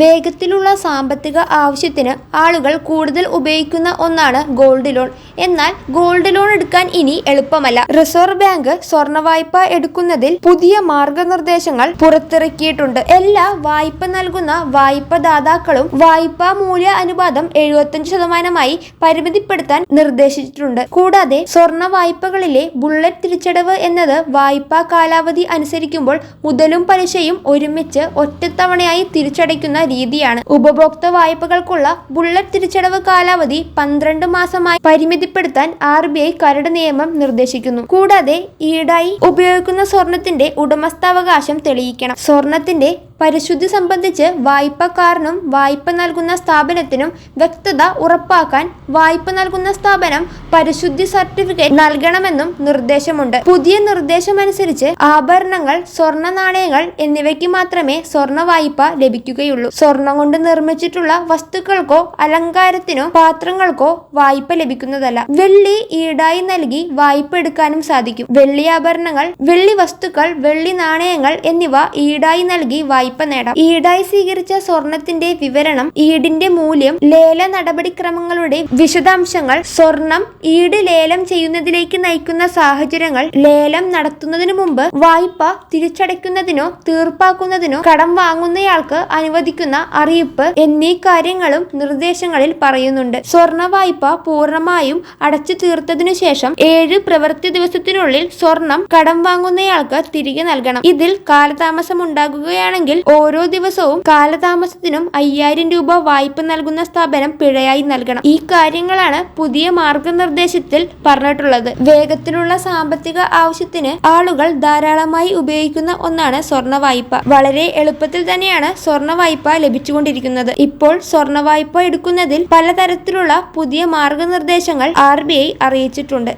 വേഗത്തിലുള്ള സാമ്പത്തിക ആവശ്യത്തിന് ആളുകൾ കൂടുതൽ ഉപയോഗിക്കുന്ന ഒന്നാണ് ഗോൾഡ് ലോൺ. എന്നാൽ ഗോൾഡ് ലോൺ എടുക്കാൻ ഇനി എളുപ്പമല്ല. റിസർവ് ബാങ്ക് സ്വർണ വായ്പ എടുക്കുന്നതിൽ പുതിയ മാർഗനിർദ്ദേശങ്ങൾ പുറത്തിറക്കിയിട്ടുണ്ട്. എല്ലാ വായ്പ നൽകുന്ന വായ്പദാതാക്കളും വായ്പാ മൂല്യ അനുപാതം എഴുപത്തഞ്ച് ശതമാനമായി പരിമിതിപ്പെടുത്താൻ നിർദ്ദേശിച്ചിട്ടുണ്ട്. കൂടാതെ സ്വർണ വായ്പകളിലെ ബുള്ളറ്റ് തിരിച്ചടവ് എന്നത് വായ്പാ കാലാവധി അനുസരിക്കുമ്പോൾ മുതലും പലിശയും ഒരുമിച്ച് ഒറ്റത്തവണയായി തിരിച്ചടയ്ക്കുന്ന രീതിയാണ്. ഉപഭോക്തൃ വായ്പകൾക്കുള്ള ബുള്ളറ്റ് തിരിച്ചടവ് കാലാവധി പന്ത്രണ്ട് മാസമായി പരിമിതിപ്പെടുത്താൻ ആർ ബി ഐ കരട് നിയമം നിർദ്ദേശിക്കുന്നു. കൂടാതെ ഈടായി ഉപയോഗിക്കുന്ന സ്വർണത്തിന്റെ ഉടമസ്ഥാവകാശം തെളിയിക്കണം. സ്വർണത്തിന്റെ പരിശുദ്ധി സംബന്ധിച്ച് വായ്പക്കാരനും വായ്പ നൽകുന്ന സ്ഥാപനത്തിനും വ്യക്തത ഉറപ്പാക്കാൻ വായ്പ നൽകുന്ന സ്ഥാപനം പരിശുദ്ധി സർട്ടിഫിക്കറ്റ് നൽകണമെന്നും നിർദ്ദേശമുണ്ട്. പുതിയ നിർദ്ദേശമനുസരിച്ച് ആഭരണങ്ങൾ സ്വർണ നാണയങ്ങൾ എന്നിവയ്ക്ക് മാത്രമേ സ്വർണ വായ്പ ലഭിക്കുകയുള്ളൂ. സ്വർണം കൊണ്ട് നിർമ്മിച്ചിട്ടുള്ള വസ്തുക്കൾക്കോ അലങ്കാരത്തിനോ പാത്രങ്ങൾക്കോ വായ്പ ലഭിക്കുന്നതല്ല. വെള്ളി ഈടായി നൽകി വായ്പ എടുക്കാനും സാധിക്കും. വെള്ളി ആഭരണങ്ങൾ വെള്ളി വസ്തുക്കൾ വെള്ളി നാണയങ്ങൾ എന്നിവ ഈടായി നൽകി വായ്പ നേടാം. ഈടായി സ്വീകരിച്ച സ്വർണത്തിന്റെ വിവരണം ഈടിന്റെ മൂല്യം ലേല നടപടിക്രമങ്ങളുടെ വിശദാംശങ്ങൾ സ്വർണം ഈട് ലേലം ചെയ്യുന്നതിലേക്ക് നയിക്കുന്ന സാഹചര്യങ്ങൾ ലേലം നടത്തുന്നതിനു മുമ്പ് വായ്പ തിരിച്ചടയ്ക്കുന്നതിനോ തീർപ്പാക്കുന്നതിനോ കടം വാങ്ങുന്നയാൾക്ക് അനുവദിക്കുന്ന അറിയിപ്പ് എന്നീ കാര്യങ്ങളും നിർദ്ദേശങ്ങളിൽ പറയുന്നുണ്ട്. സ്വർണ വായ്പ പൂർണമായും അടച്ചു തീർത്തതിനു ശേഷം ഏഴ് പ്രവൃത്തി ദിവസത്തിനുള്ളിൽ സ്വർണം കടം വാങ്ങുന്നയാൾക്ക് തിരികെ നൽകണം. ഇതിൽ കാലതാമസം ഉണ്ടാകുകയാണെങ്കിൽ ഓരോ ദിവസവും കാലതാമസത്തിനും അയ്യായിരം രൂപ വായ്പ നൽകുന്ന സ്ഥാപനം പിഴയായി നൽകണം. ഈ കാര്യങ്ങളാണ് പുതിയ മാർഗനിർദ്ദേശത്തിൽ പറഞ്ഞിട്ടുള്ളത്. വേഗത്തിലുള്ള സാമ്പത്തിക ആവശ്യത്തിന് ആളുകൾ ധാരാളമായി ഉപയോഗിക്കുന്ന ഒന്നാണ് സ്വർണ വായ്പ. വളരെ എളുപ്പത്തിൽ തന്നെയാണ് സ്വർണ വായ്പ ലഭിച്ചുകൊണ്ടിരിക്കുന്നത്. ഇപ്പോൾ സ്വർണ വായ്പ എടുക്കുന്നതിൽ പലതരത്തിലുള്ള പുതിയ മാർഗനിർദ്ദേശങ്ങൾ ആർ അറിയിച്ചിട്ടുണ്ട്.